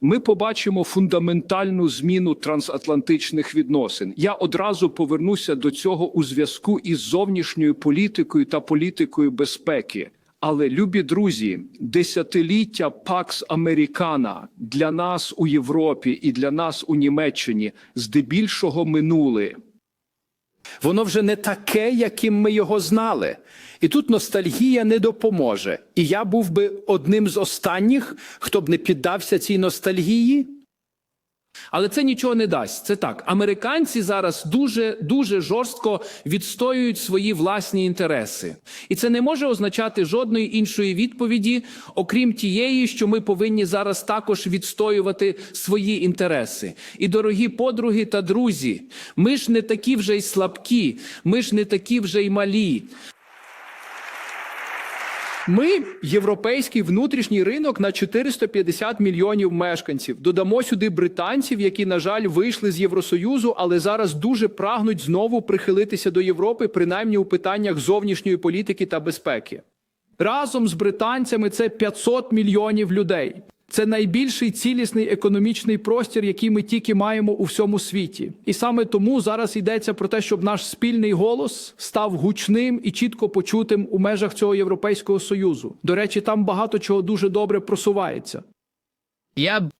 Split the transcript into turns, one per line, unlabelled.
ми побачимо фундаментальну зміну трансатлантичних відносин. Я одразу повернуся до цього у зв'язку із зовнішньою політикою та політикою безпеки. Але, любі друзі, десятиліття Пакс Американа для нас у Європі і для нас у Німеччині здебільшого минули.
Воно вже не таке, яким ми його знали. І тут ностальгія не допоможе. І я був би одним з останніх, хто б не піддався цій ностальгії.
Але це нічого не дасть. Це так. Американці зараз дуже дуже жорстко відстоюють свої власні інтереси, і це не може означати жодної іншої відповіді, окрім тієї, що ми повинні зараз також відстоювати свої інтереси. І дорогі подруги та друзі, ми ж не такі вже й слабкі, ми ж не такі вже й малі.
Ми європейський внутрішній ринок на 450 мільйонів мешканців. Додамо сюди британців, які, на жаль, вийшли з Євросоюзу, але зараз дуже прагнуть знову прихилитися до Європи, принаймні у питаннях зовнішньої політики та безпеки. Разом з британцями це 500 мільйонів людей. Це найбільший цілісний економічний простір, який ми тільки маємо у всьому світі. І саме тому зараз йдеться про те, щоб наш спільний голос став гучним і чітко почутим у межах цього Європейського союзу. До речі, там багато чого дуже добре просувається.
Я